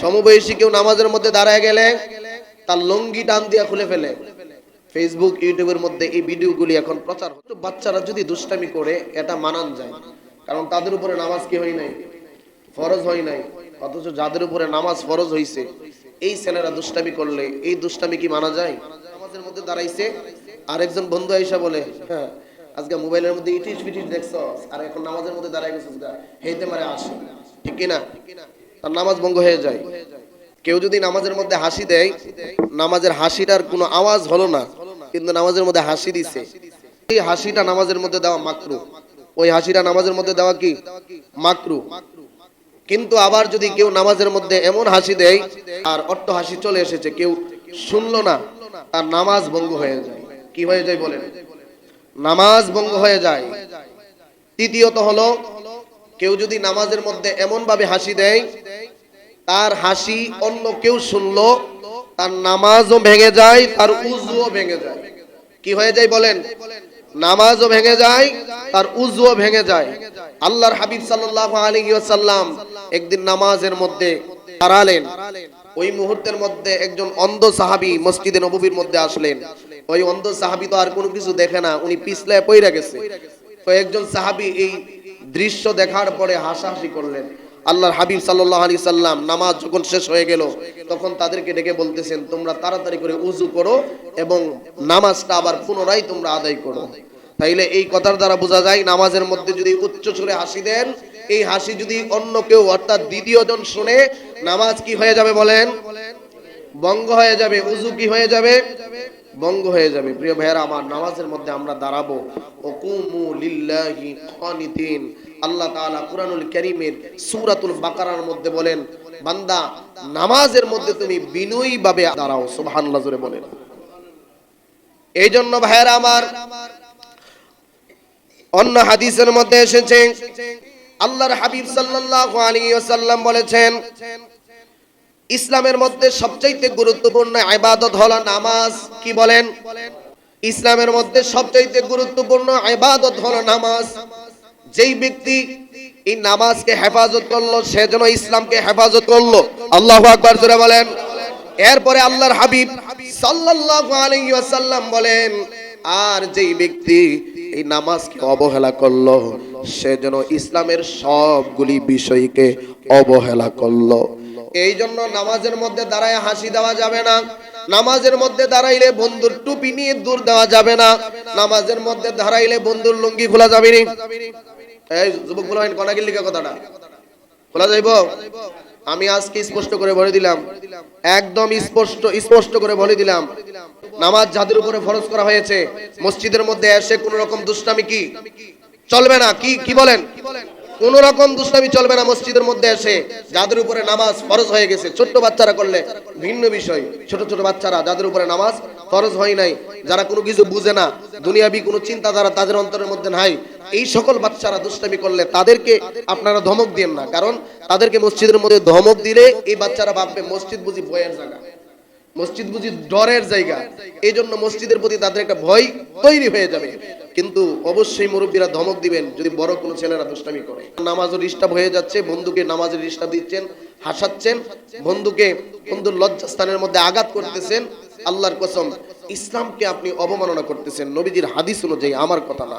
সমবয়সী কেউ নামাজের মধ্যে দাঁড়ায় গেলে তার লঙ্গি টান দিয়া খুলে ফেলে। ফেসবুক ইউটিউবের মধ্যে এই ভিডিওগুলি এখন প্রচার হচ্ছে। বাচ্চারা যদি দুষ্টামি করে, এটা মানান যায়। কারণ তাদের উপরে নামাজ কি হয় নাই? ফরজ হয় নাই। অথচ যাদের উপরে নামাজ ফরজ হইছে, এই ছেলেরা দুষ্টামি করলে এই দুষ্টামি কি মানা যায়? নামাজের মধ্যে দাঁড়াইছে, আরেকজন বন্ধু আইসা বলে হ্যাঁ আজকে মোবাইলের মধ্যে ইটিস ফিটিস দেখছ আর এখন নামাজের মধ্যে দাঁড়াই গেছিস গা, হেইতে মারে আসে। ঠিক কি না তার নামাজ ভঙ্গ হয়ে যায়। কেউ যদি নামাজের মধ্যে হাসি দেয়, নামাজের হাসিটার কোনো আওয়াজ হলো না, কিন্তু নামাজের মধ্যে হাসি দিছে। এই হাসিটা নামাজের মধ্যে দেওয়া মাকরু। ওই হাসিটা নামাজের মধ্যে দেওয়া কি? মাকরু। কিন্তু আবার যদি কেউ নামাজের মধ্যে এমন হাসি দেয় আর অট্ট হাসি চলে এসেছে, কেউ শুনলো না, তার নামাজ ভঙ্গ হয়ে যায়। কি হয়ে যায় বলেন? নামাজ ভঙ্গ হয়ে যায়। তৃতীয়ত হলো, কেউ যদি নামাজের মধ্যে এমন ভাবে হাসি দেয় তার হাসি অন্য কেউ শুনলো, তার নামাজও ভেঙে যায়, তার উজুও ভেঙে যায়। কি হয়ে যায় বলেন? নামাজও ভেঙে যায়, তার উজুও ভেঙে যায়। আল্লাহর হাবিব সাল্লাল্লাহু আলাইহি ওয়াসাল্লাম একদিন নামাজের মধ্যে দাঁড়ালেন। ওই মুহূর্তের মধ্যে একজন অন্ধ সাহাবী মসজিদে নববীর মধ্যে আসলেন। ওই অন্ধ সাহাবী তো আর কোনো কিছু দেখে না, উনি পিছলায় পইরা গেছে। তো একজন সাহাবী এই দৃশ্য দেখার পরে হাসাহাসি করলেন। আল্লাহর হাবিব সাল্লাল্লাহু আলাইহি সাল্লাম নামাজ যখন শেষ হয়ে গেল, তখন তাদেরকে ডেকে বলতেছেন, তোমরা তাড়াতাড়ি করে উজু করো এবং নামাজটা আবার পুনরায় তোমরা আদায় করো। তাইলে এই কথার দ্বারা বোঝা যায়, নামাজের মধ্যে যদি উচ্চ সুরে হাসি দেন, এই হাসি যদি অন্য কেউ, অর্থাৎ দ্বিতীয় জন শুনে, নামাজ কি হয়ে যাবে বলেন? বঙ্গ হয়ে যাবে উজু কি হয়ে যাবে? বঙ্গ হয়ে যাবে। প্রিয় ভাইয়েরা, আমার নামাজের মধ্যে আমরা দাঁড়াবো। ও কুমু লিল্লাহি খানিতিন। আল্লাহ তাআলা কুরআনুল কারীমের সূরাতুল বাকারার মধ্যে বলেন, বান্দা, নামাজের মধ্যে তুমি বিনয়ী ভাবে দাঁড়াও। সুবহানাল্লাহ, জোরে বলেন। এই জন্য ভাইয়েরা আমার অন্য হাদিসের মধ্যে এসেছে, আল্লাহর হাবিব সাল্লাল্লাহু আলাইহি ওয়াসাল্লাম বলেছেন ইসলামের মধ্যে সবচাইতে গুরুত্বপূর্ণ ইবাদত হলো নামাজ। কি বলেন? ইসলামের মধ্যে সবচাইতে গুরুত্বপূর্ণ ইবাদত হলো নামাজ। যেই ব্যক্তি এই নামাজকে হেফাজত করল, সে যেন ইসলামকে হেফাজত করল। আল্লাহ আকবার জোরে বলেন। এরপরে আল্লাহর হাবিব সাল্লাল্লাহু আলাইহি ওয়াসাল্লাম বলেন, আর যেই ব্যক্তি এই নামাজকে অবহেলা করল, সে যেন ইসলামের সবগুলি বিষয়কে অবহেলা করল। এই জন্য নামাজের মধ্যে দাঁড়ায় হাসি দেওয়া যাবে না, নামাজের মধ্যে দাঁড়াইলে বন্ধুর টুপি নিয়ে দূর দেওয়া যাবে না, নামাজের মধ্যে দাঁড়াইলে বন্ধুর লুঙ্গি খোলা যাবে নি। এই, যুবক বলেন কথাটা। খোলা যাইব? আমি আজকে স্পষ্ট করে বলে দিলাম, একদম স্পষ্ট স্পষ্ট করে বলে দিলাম, নামাজ যাদের উপরে ফরজ করা হয়েছে, মসজিদের মধ্যে এসে কোন রকম দুষ্টামি কি? চলবে না, কি কি বলেন? কোন রকম দুষ্টামি চলবে না মসজিদের মধ্যে এসে, যাদের উপরে নামাজ ফরজ হয়ে গেছে। ছোট্ট বাচ্চারা করলে ভিন্ন বিষয়, ছোট ছোট বাচ্চারা যাদের উপরে নামাজ ফরজ হয় নাই, যারা কোনো কিছু বুঝে না, দুনিয়াবি কোনো চিন্তাধারা তাদের অন্তরের মধ্যে নাই, এই সকল বাচ্চারা দুষ্টামি করলে তাদেরকে আপনারা ধমক দিন না, কারণ তাদেরকে মসজিদের মধ্যে ধমক দিলে এই বাচ্চারা ভাববে মসজিদ বুঝি ভয়ের জায়গা, মসজিদ বুঝি ডরের জায়গা এই জন্য মসজিদের প্রতি তাদের একটা ভয় তৈরি হয়ে যাবে, কিন্তু অবশ্যই মুরব্বীরা ধমক দিবেন যদি বড় কোনো ছেলেরা দুষ্টামি করে। নামাজও ডিস্টার্ব হয়ে যাচ্ছে, বন্ধুকে নামাজের ডিস্টার্ব দিচ্ছেন, হাসাচ্ছেন, বন্ধুকে বন্ধুর লজ্জাস্থানের মধ্যে আঘাত করতেছেন আল্লাহর কসম ইসলামকে আপনি অবমাননা করতেছেন নবীজির হাদিস অনুযায়ী আমার কথা না।